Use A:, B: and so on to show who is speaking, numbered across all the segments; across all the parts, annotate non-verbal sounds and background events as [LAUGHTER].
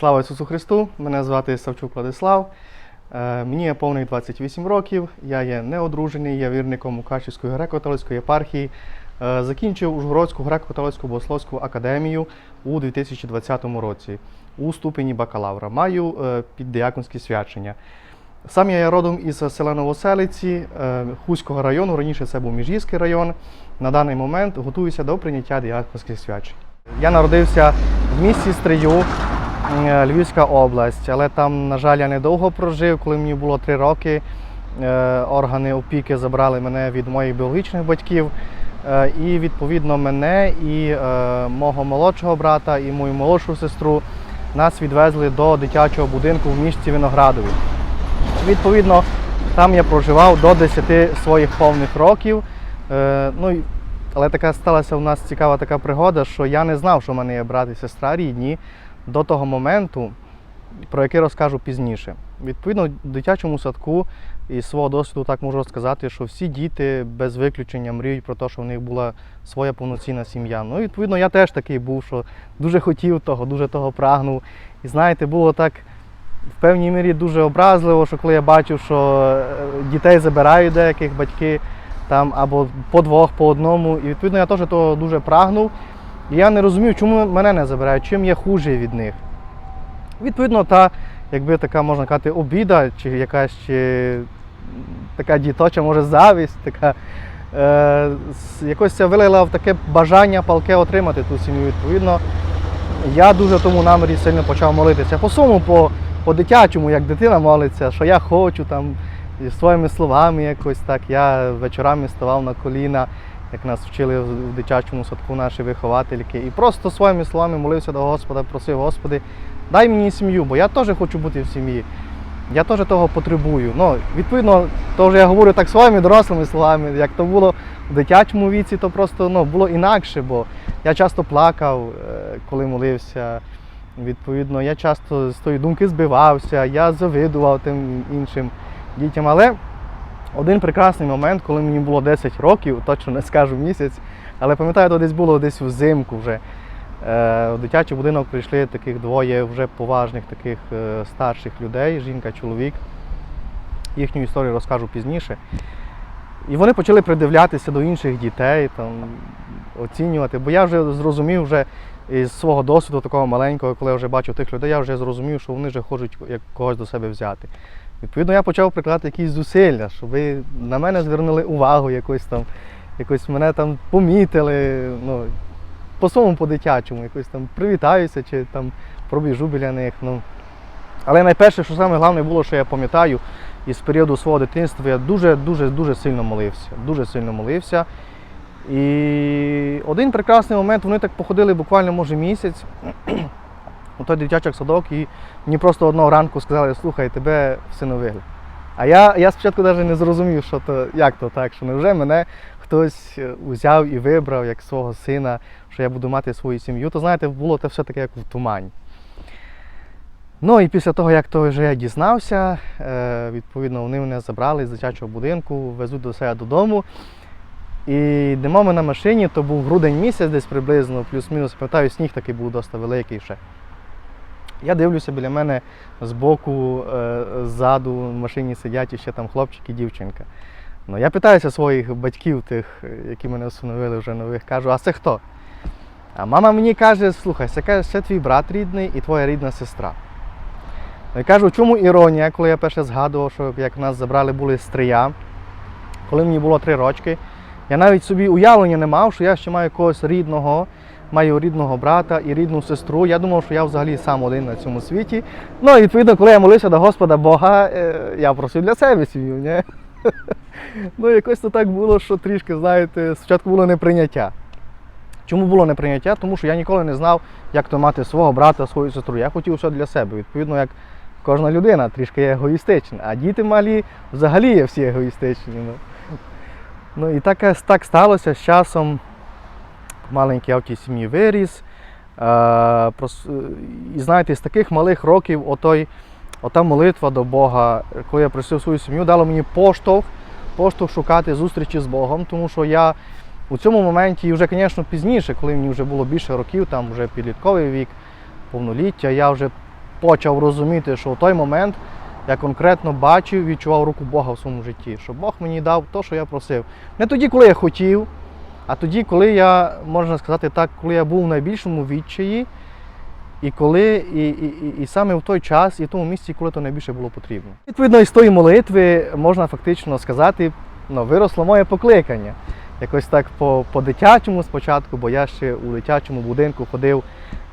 A: Слава Ісусу Христу! Мене звати Савчук Владислав. Е, Мені є повних 28 років. Я є неодружений, є вірником Мукачівської греко-католицької єпархії. Е, Закінчив Ужгородську греко-католицьку богословську академію у 2020 році у ступені бакалавра. Маю е, свячення. Сам я родом із села Новоселиці Хуського району. Раніше це був Міжгірський район. На даний момент готуюся до прийняття діяконських свячень. Я народився в місті Стрию, Львівська область, але там, на жаль, я недовго прожив. Коли мені було три роки, е, органи опіки забрали мене від моїх біологічних батьків. Е, І відповідно мене і е, мого молодшого брата, і мою молодшу сестру нас відвезли до дитячого будинку в місті Виноградові. Відповідно, там я проживав до 10 своїх повних років. Е, ну, але така сталася у нас цікава така пригода, що я не знав, що в мене є брат і сестра рідні до того моменту, про який розкажу пізніше. Відповідно, в дитячому садку із свого досвіду так можу сказати, що всі діти без виключення мріють про те, що в них була своя повноцінна сім'я. Ну, відповідно, я теж такий був, що дуже хотів того, дуже того прагнув. І знаєте, було так в певній мірі дуже образливо, що коли я бачив, що е, дітей забирають деяких батьки там або по двох, по одному. І відповідно я теж того дуже прагнув. Я не розумів, чому мене не забирають, чим я хуже від них. Відповідно, та, якби така можна казати, обіда, чи якась чи така діточа, може, завість, така е, якось це вилила в таке бажання палке отримати ту сім'ю. Відповідно, я дуже в тому намірі сильно почав молитися. По своєму, по, по дитячому, як дитина молиться, що я хочу там і своїми словами якось так. Я вечорами ставав на коліна, як нас вчили в дитячому садку наші виховательки. І просто своїми словами молився до Господа, просив, Господи, дай мені сім'ю, бо я теж хочу бути в сім'ї. Я теж того потребую. Ну, відповідно, то вже я говорю так своїми дорослими словами, як то було в дитячому віці, то просто ну, було інакше, бо я часто плакав, е, коли молився. Відповідно, я часто з тої думки збивався, я завидував тим іншим дітям. Але один прекрасний момент, коли мені було 10 років, точно не скажу місяць, але пам'ятаю, то десь було десь взимку вже. Е, В дитячий будинок прийшли таких двоє вже поважних таких е, старших людей, жінка, чоловік. Їхню історію розкажу пізніше. І вони почали придивлятися до інших дітей, там, оцінювати. Бо я вже зрозумів вже із свого досвіду такого маленького, коли я вже бачив тих людей, я вже зрозумів, що вони вже хочуть когось до себе взяти. Відповідно, я почав прикладати якісь зусилля, щоб ви на мене звернули увагу, якось там, якось мене там помітили. Ну, по своєму по-дитячому, якось там привітаюся чи там пробіжу біля них. Ну. Але найперше, що саме головне було, що я пам'ятаю, із періоду свого дитинства я дуже-дуже дуже сильно молився. Дуже сильно молився. І один прекрасний момент вони так походили буквально, може, місяць у той дитячий садок, і мені просто одного ранку сказали, слухай, тебе всиновили. А я, я спочатку навіть не зрозумів, що то, як то так, що невже мене хтось е, узяв і вибрав як свого сина, що я буду мати свою сім'ю, то знаєте, було це все таке, як в тумані. Ну і після того, як то вже я дізнався, е, відповідно, вони мене забрали з дитячого будинку, везуть до себе додому. І йдемо ми на машині, то був грудень місяць, десь приблизно, плюс-мінус, пам'ятаю, сніг такий був досить великий ще. Я дивлюся біля мене збоку, е, ззаду в машині сидять іще там хлопчик і дівчинка. Ну, я питаюся своїх батьків, тих, які мене усиновили вже нових, кажу, а це хто? А мама мені каже, слухай, це, це твій брат рідний і твоя рідна сестра. Я кажу, чому іронія, коли я перше згадував, що як нас забрали були Стрия, коли мені було три рочки, я навіть собі уявлення не мав, що я ще маю когось рідного, маю рідного брата і рідну сестру. Я думав, що я взагалі сам один на цьому світі. Ну, і відповідно, коли я молився до Господа Бога, е, я просив для себе сім'ю. Ні? [LAUGHS] Ну, якось то так було, що трішки, знаєте, спочатку було неприйняття. Чому було неприйняття? Тому що я ніколи не знав, як то мати свого брата, свою сестру. Я хотів все для себе. Відповідно, як кожна людина трішки є егоїстична. А діти малі взагалі є всі егоїстичні. Ну, ну і так, так сталося з часом. Маленький в сім'ї виріс. Е, і знаєте, з таких малих років отой, ота молитва до Бога, коли я просив свою сім'ю, дало мені поштовх, поштовх шукати зустрічі з Богом, тому що я у цьому моменті, і вже, звісно, пізніше, коли мені вже було більше років, там вже підлітковий вік, повноліття, я вже почав розуміти, що в той момент я конкретно бачив, відчував руку Бога в своєму житті, що Бог мені дав те, що я просив. Не тоді, коли я хотів, а тоді, коли я, можна сказати так, коли я був в найбільшому відчаї, і коли, і, і, і, саме в той час, і в тому місці, коли то найбільше було потрібно. Відповідно, із тої молитви можна фактично сказати, ну, виросло моє покликання. Якось так по, по-дитячому спочатку, бо я ще у дитячому будинку ходив.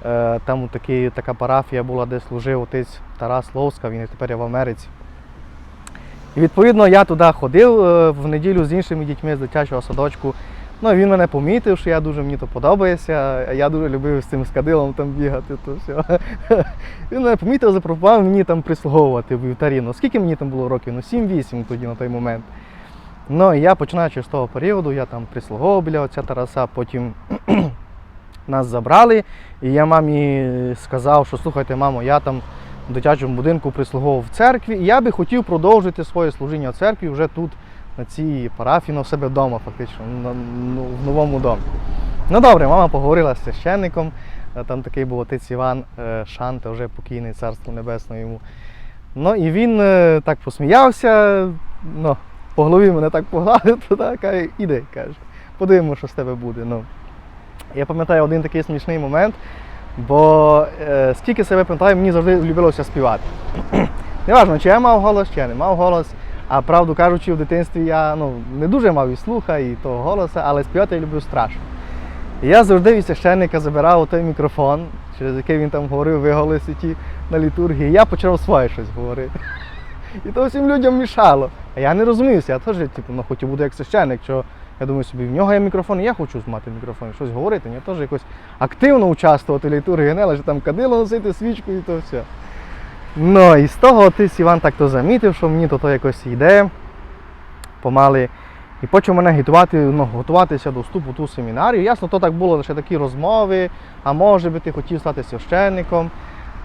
A: Е, там такий, така парафія була, де служив отець Тарас Ловська, він і тепер є в Америці. І відповідно я туди ходив е, в неділю з іншими дітьми з дитячого садочку. Ну, він мене помітив, що я дуже мені то подобається. а Я дуже любив з цим скадилом там бігати. То все. [LAUGHS] Він мене помітив, запропонував мені там прислуговувати в вівтарі. Скільки мені там було років? Ну, 7-8 тоді на той момент. Ну, я починаючи з того періоду, я там прислуговував біля отця Тараса, потім [CLEARS THROAT] нас забрали, і я мамі сказав, що слухайте, мамо, я там в дитячому будинку прислуговував в церкві, і я би хотів продовжити своє служіння в церкві вже тут, на цій парафії, ну, в себе вдома, фактично, на, ну, в новому домі. Ну добре, мама поговорила з священником. е, Там такий був отець Іван е, Шанта, вже покійний царство небесне йому. Ну і він е, так посміявся, ну, по голові мене так погладив, [LAUGHS] то каже, іди, каже, подивимося, що з тебе буде. Ну. Я пам'ятаю один такий смішний момент, бо е, скільки себе пам'ятаю, мені завжди любилося співати. [CLEARS THROAT] Неважно, чи я мав голос, чи я не мав голос. А правду кажучи, в дитинстві я ну, не дуже мав і слуха, і того голосу, але співати я люблю страшно. І я завжди від священника забирав той мікрофон, через який він там говорив виголоси ті на літургії, і я почав своє щось говорити. І то всім людям мішало. А я не розумівся, я теж типу, ну, хотів бути як священник, що я думаю собі, в нього є мікрофон, і я хочу мати мікрофон, щось говорити, я теж якось активно участвувати в літургії, не лише там кадило носити, свічку і то все. Ну і з того отець Іван так то замітив, що мені то, якось йде помали. І почав мене готувати, ну, готуватися до вступу в ту семінарію. Ясно, то так було лише такі розмови, а може би ти хотів стати священником.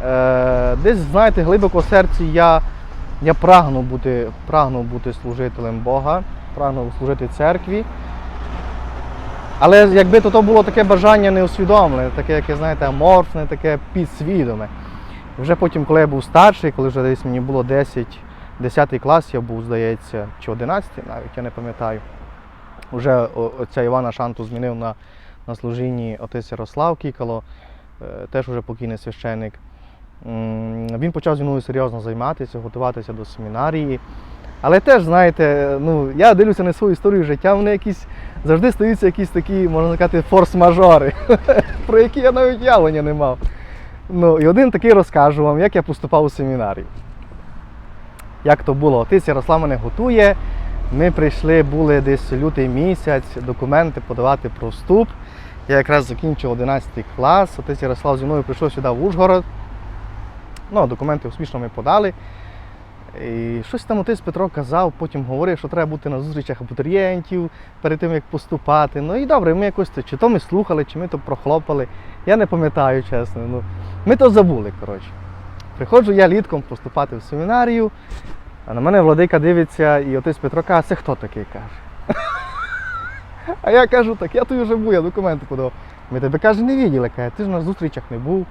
A: Е, десь, знаєте, глибоко в серці я, я прагнув бути, прагнув бути служителем Бога, прагнув служити церкві. Але якби то, то було таке бажання неусвідомлене, таке, яке, знаєте, аморфне, таке підсвідоме. Вже потім, коли я був старший, коли вже десь мені було 10, 10 клас, я був, здається, чи 11 навіть, я не пам'ятаю. Вже о- отця Івана Шанту змінив на, на служінні отець Ярослав Кікало, е, теж уже покійний священник. Він почав зі мною серйозно займатися, готуватися до семінарії. Але теж, знаєте, ну, я дивлюся на свою історію життя, вони якісь завжди стаються якісь такі, можна сказати, форс-мажори, [LAUGHS] про які я навіть явлення не мав. Ну, і один такий розкажу вам, як я поступав у семінарію. Як то було? Отець Ярослав мене готує. Ми прийшли, були десь лютий місяць, документи подавати про вступ. Я якраз закінчив 11 клас. Отець Ярослав зі мною прийшов сюди в Ужгород. Ну, документи успішно ми подали. І щось там отець Петро казав, потім говорив, що треба бути на зустрічах абітурієнтів перед тим, як поступати. Ну і добре, ми якось то, чи то ми слухали, чи ми то прохлопали. Я не пам'ятаю, чесно. Ну, ми то забули, коротше. Приходжу я літком поступати в семінарію, а на мене владика дивиться, і отець Петро каже, це хто такий каже. [LAUGHS] А я кажу, так, я тут вже був, я документи подав. Ми тебе каже, не виділи, каже, ти ж на зустрічах не був.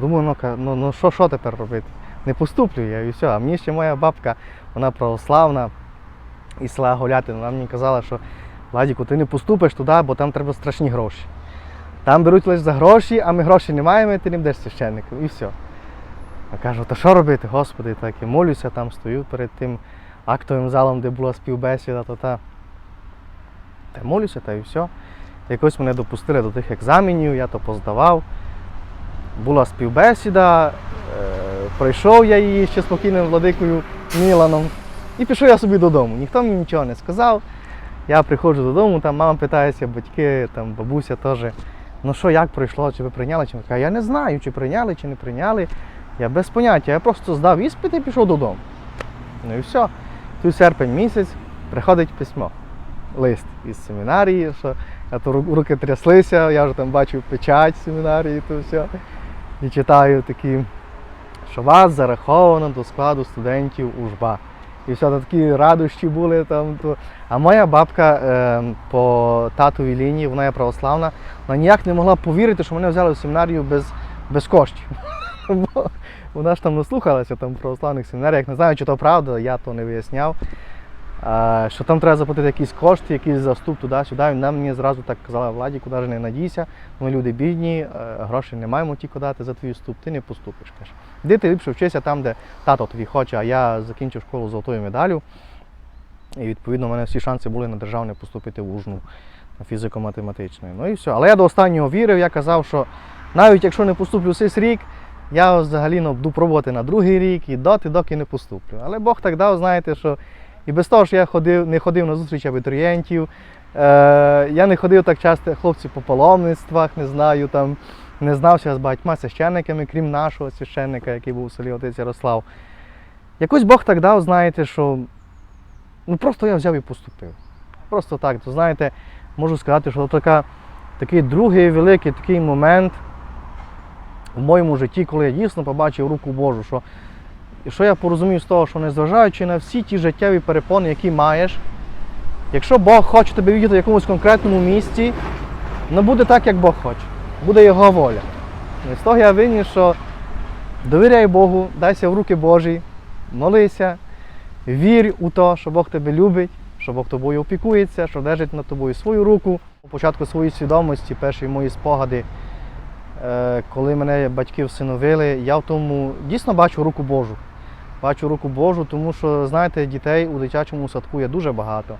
A: Думаю, ну, ка- ну, ну що, що тепер робити? Не поступлю я і все. А мені ще моя бабка, вона православна і села Голятин, вона мені казала, що Владіку, ти не поступиш туди, бо там треба страшні гроші. Там беруть лише за гроші, а ми гроші не маємо, і ти не будеш священником. І все. Я кажу, та що робити, Господи, так і молюся, там стою перед тим актовим залом, де була співбесіда, то та. Та молюся, та і все. Якось мене допустили до тих екзаменів, я то поздавав. Була співбесіда, е, пройшов я її ще спокійним владикою Міланом. І пішов я собі додому. Ніхто мені нічого не сказав. Я приходжу додому, там мама питається, батьки, там бабуся теж. Ну що, як пройшло, чи ви прийняли, чи не Кажу, я не знаю, чи прийняли, чи не прийняли. Я без поняття. Я просто здав іспит і пішов додому. Ну і все. Тут серпень місяць приходить письмо. Лист із семінарії, що я то ру- руки тряслися, я вже там бачив печать семінарії, то все. І читаю такі, що вас зараховано до складу студентів УЖБА. І все такі радощі були там. А моя бабка е, по татовій лінії, вона є православна, вона ніяк не могла повірити, що мене взяли в семінарію без, без коштів. [LAUGHS] Бо вона ж там наслухалася там в православних семінаріях. Не знаю, чи то правда, я то не виясняв. Що там треба заплатити якісь кошти, якийсь за вступ туди-сюди. Вона мені зразу так казала владі, куди ж не надійся. Ми люди бідні, е, грошей не маємо тільки дати за твій вступ, ти не поступиш. Каже. Де ти ліпше вчися там, де тато твій хоче, а я закінчив школу з золотою медаллю. І відповідно у мене всі шанси були на державне поступити в Ужну на фізико-математичне. Ну і все. Але я до останнього вірив, я казав, що навіть якщо не поступлю цей рік, я взагалі буду пробувати на другий рік і доти, доки не поступлю. Але Бог так дав, знаєте, що і без того, що я ходив, не ходив на зустріч абітурієнтів, е, я не ходив так часто хлопці по паломництвах, не знаю, там, не знався з багатьма священниками, крім нашого священника, який був у селі отець Ярослав. Якось Бог так дав, знаєте, що ну просто я взяв і поступив. Просто так, то знаєте, можу сказати, що така, такий другий великий такий момент в моєму житті, коли я дійсно побачив руку Божу, що, і що я порозумів з того, що незважаючи на всі ті життєві перепони, які маєш, якщо Бог хоче тебе видіти в якомусь конкретному місці, ну буде так, як Бог хоче. Буде Його воля. І з того я винен, що довіряй Богу, дайся в руки Божі, молися, вір у те, що Бог тебе любить, що Бог тобою опікується, що держить над тобою свою руку. У початку своєї свідомості, перші мої спогади, е, коли мене батьки всиновили, я в тому дійсно бачу руку Божу. Бачу руку Божу, тому що, знаєте, дітей у дитячому садку є дуже багато.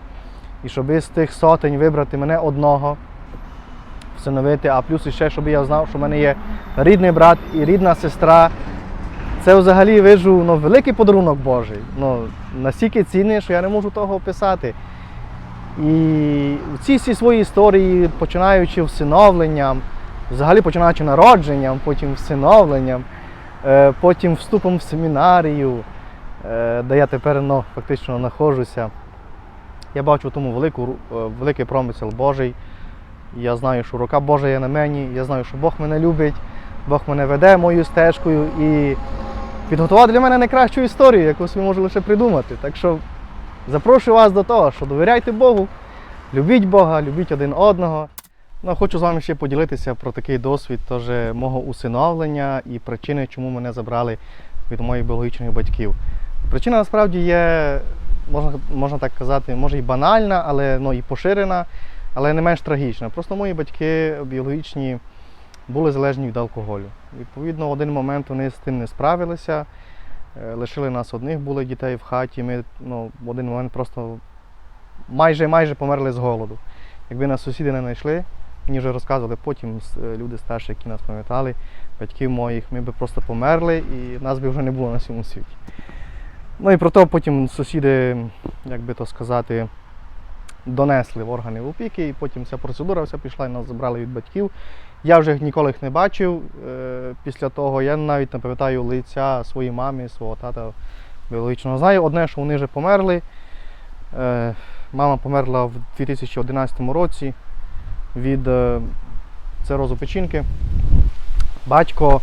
A: І щоб з тих сотень вибрати мене одного, всиновити, а плюс ще, щоб я знав, що в мене є рідний брат і рідна сестра. Це взагалі вижу ну, великий подарунок Божий. Ну, настільки цінний, що я не можу того описати. І в цій всій своїй історії, починаючи всиновленням, взагалі починаючи народженням, потім всиновленням, потім вступом в семінарію, е, де я тепер ну, фактично знаходжуся, я бачу в тому велику, е, великий промисел Божий. Я знаю, що рука Божа є на мені, я знаю, що Бог мене любить, Бог мене веде моєю стежкою і підготував для мене найкращу історію, яку собі можу лише придумати. Так що запрошую вас до того, що довіряйте Богу, любіть Бога, любіть один одного. Ну, хочу з вами ще поділитися про такий досвід теж мого усиновлення і причини, чому мене забрали від моїх біологічних батьків. Причина насправді є, можна, можна так казати, може і банальна, але ну, і поширена, але не менш трагічна. Просто мої батьки біологічні були залежні від алкоголю. Відповідно, в один момент вони з тим не справилися, е, лишили нас одних були дітей в хаті. Ми ну, в один момент просто майже майже померли з голоду. Якби нас сусіди не знайшли, мені вже розказували потім е, люди старші, які нас пам'ятали, батьків моїх, ми б просто померли і нас би вже не було на цьому світі. Ну і про то потім сусіди, як би то сказати, донесли в органи опіки, і потім ця процедура вся пішла і нас забрали від батьків. Я вже ніколи їх не бачив. Е, Після того я навіть не пам'ятаю лиця своєї мами, свого тата біологічного. Знаю одне, що вони вже померли. Е, Мама померла в 2011 році від е, цирозу печінки. Батько,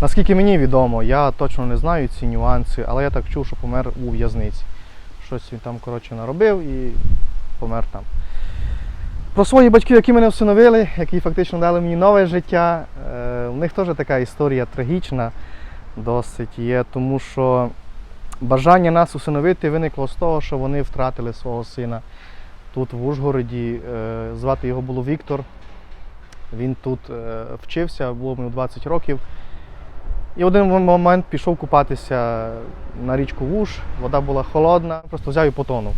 A: наскільки мені відомо, я точно не знаю ці нюанси, але я так чув, що помер у в'язниці. Щось він там коротше наробив і помер там. Про своїх батьків, які мене всиновили, які фактично дали мені нове життя. е, У них теж така історія трагічна досить є, тому що бажання нас усиновити виникло з того, що вони втратили свого сина тут, в Ужгороді. Е, Звати його було Віктор. Він тут е, вчився, було йому 20 років. І один момент пішов купатися на річку Вуж, вода була холодна, просто взяв і потонув.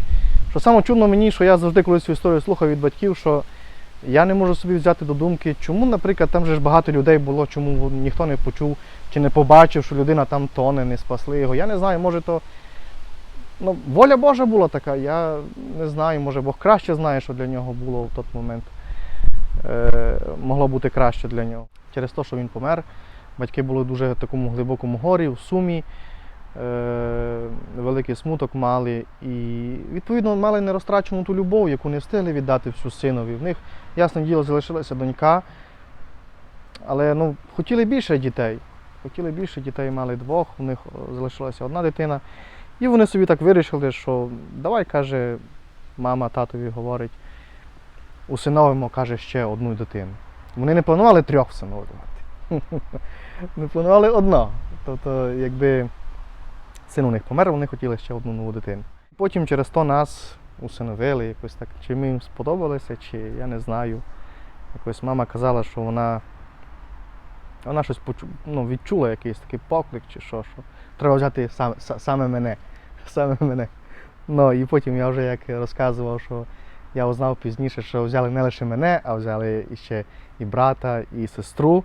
A: Що саме чудно мені, що я завжди коли цю історію слухав від батьків, що я не можу собі взяти до думки, чому, наприклад, там же ж багато людей було, чому ніхто не почув чи не побачив, що людина там тоне, не спасли його. Я не знаю, може то ну, воля Божа була така. Я не знаю, може Бог краще знає, що для нього було в той момент. Е, могло бути краще для нього. Через те, що він помер, батьки були дуже в такому глибокому горі, в сумі е, великий смуток мали і відповідно мали нерозтрачену ту любов, яку не встигли віддати всю синові. В них, ясне діло, залишилася донька, але ну, хотіли більше дітей. Хотіли більше дітей, мали двох, у них залишилася одна дитина. І вони собі так вирішили, що давай, каже, мама татові говорить, усиновимо, каже, ще одну дитину. Вони не планували трьох всиновлювати. [LAUGHS] Не планували одного. Тобто, якби син у них помер, вони хотіли ще одну нову дитину. Потім через то нас усиновили, якось так. Чи ми їм сподобалися, чи я не знаю. Якось мама казала, що вона, вона щось почу, ну, відчула якийсь такий поклик, чи що, що треба взяти саме, са- саме мене. Саме мене. Ну і потім я вже як розказував, що я узнав пізніше, що взяли не лише мене, а взяли ще і брата, і сестру.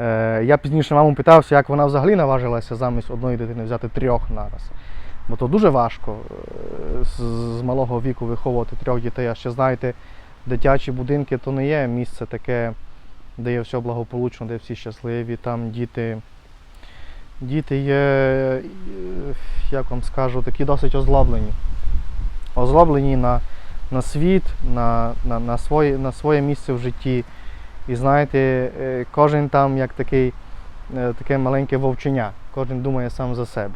A: Е, я пізніше маму питався, як вона взагалі наважилася замість одної дитини взяти трьох нараз. Бо то дуже важко е, з, з малого віку виховувати трьох дітей. А ще знаєте, дитячі будинки то не є місце таке, де є все благополучно, де всі щасливі, там діти. Діти є, е, як вам скажу, такі досить озлоблені. Озлоблені на, на світ, на, на, на, своє, на своє місце в житті. І знаєте, е, кожен там як такий, е, таке маленьке вовченя, кожен думає сам за себе.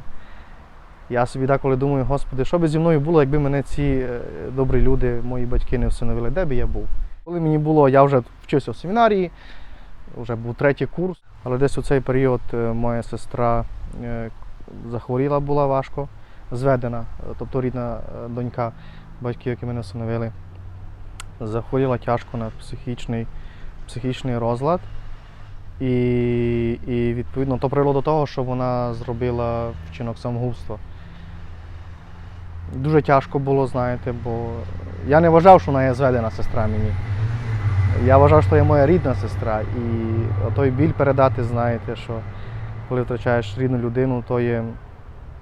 A: Я собі деколи думаю, Господи, що би зі мною було, якби мене ці добрі люди, мої батьки не всиновили, де би я був? Коли мені було, я вже вчився в семінарії, вже був третій курс, але десь у цей період е, моя сестра е, захворіла була важко, зведена, е, тобто рідна донька батьків, які мене всиновили, захворіла тяжко на психічний, психічний розлад. І, і відповідно то привело до того, що вона зробила вчинок самогубства. Дуже тяжко було, знаєте, бо я не вважав, що вона є зведена сестра мені. Я вважав, що є моя рідна сестра. І той біль передати, знаєте, що коли втрачаєш рідну людину, то є,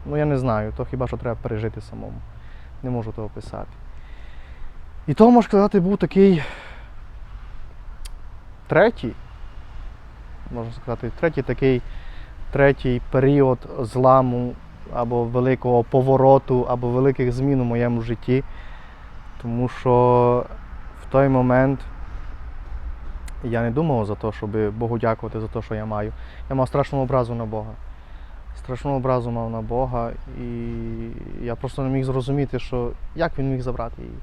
A: ну я не знаю, то хіба що треба пережити самому. Не можу того писати. І то, можна сказати, був такий третій, можна сказати, третій такий третій період зламу або великого повороту, або великих змін у моєму житті. Тому що в той момент я не думав за те, щоб Богу дякувати за те, що я маю. Я мав страшну образу на Бога. Страшну образу мав на Бога, і я просто не міг зрозуміти, що як він міг забрати її.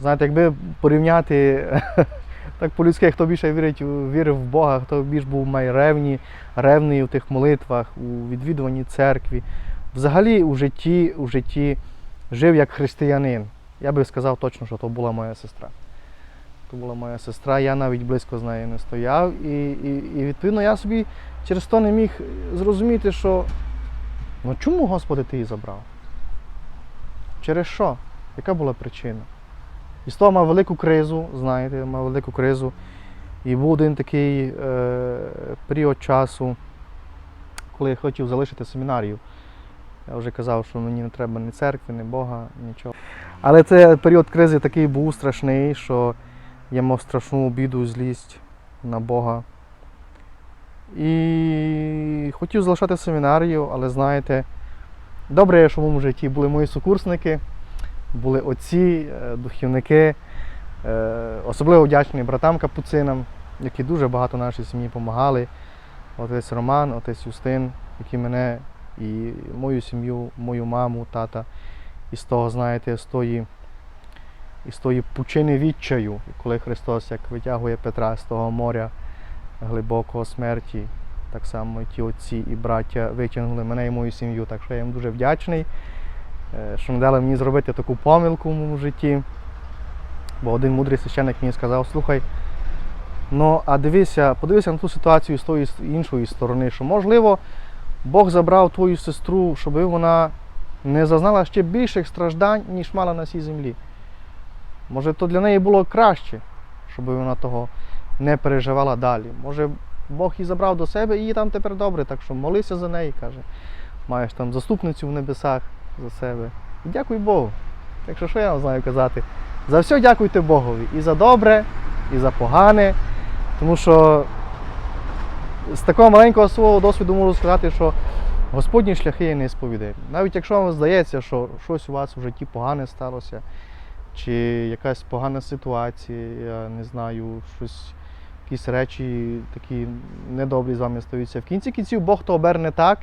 A: Знаєте, якби порівняти [LAUGHS] так по-людськи, хто більше вірить, вірив в Бога, хто більш був майревні, ревний у тих молитвах, у відвідуванні церкві, взагалі у житті, у житті жив як християнин. Я би сказав точно, що то була моя сестра. То була моя сестра, я навіть близько з нею не стояв. І, і, і відповідно я собі через то не міг зрозуміти, що ну чому, Господи, ти її забрав? Через що? Яка була причина? І з того мав велику кризу, знаєте, мав велику кризу. І був один такий е, період часу, коли я хотів залишити семінарію. Я вже казав, що мені не треба ні церкви, ні Бога, нічого. Але цей період кризи такий був страшний, що я мав страшну обіду, злість на Бога. І хотів залишати семінарію, але знаєте, добре, що в моєму житті були мої сукурсники, були отці, е, духівники, е, особливо вдячний братам капуцинам, які дуже багато нашій сім'ї допомагали. Отець Роман, отець Юстин, які мене і мою сім'ю, мою маму, тата, і з того, знаєте, з тої, із тої пучини відчаю, коли Христос як витягує Петра з того моря глибокого смерті, так само і ті отці і браття витягнули мене і мою сім'ю. Так що я їм дуже вдячний, е, що не дали мені зробити таку помилку в моєму житті. Бо один мудрий священник мені сказав, слухай, ну а дивися, подивися на ту ситуацію з тої іншої сторони, що можливо Бог забрав твою сестру, щоб вона не зазнала ще більших страждань, ніж мала на цій землі. Може, то для неї було краще, щоб вона того не переживала далі. Може, Бог її забрав до себе і їй там тепер добре, так що молися за неї, каже. Маєш там заступницю в небесах за себе. І дякуй Богу. Так що що я вам знаю казати? За все дякуйте Богові. І за добре, і за погане. Тому що з такого маленького свого досвіду можу сказати, що Господні шляхи є несповідні. Навіть якщо вам здається, що щось у вас у житті погане сталося, чи якась погана ситуація, я не знаю, щось, якісь речі такі недобрі з вами стаються. В кінці кінців Бог то оберне так,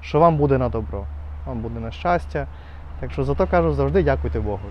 A: що вам буде на добро, вам буде на щастя. Так що зато кажу, завжди дякуйте Богу.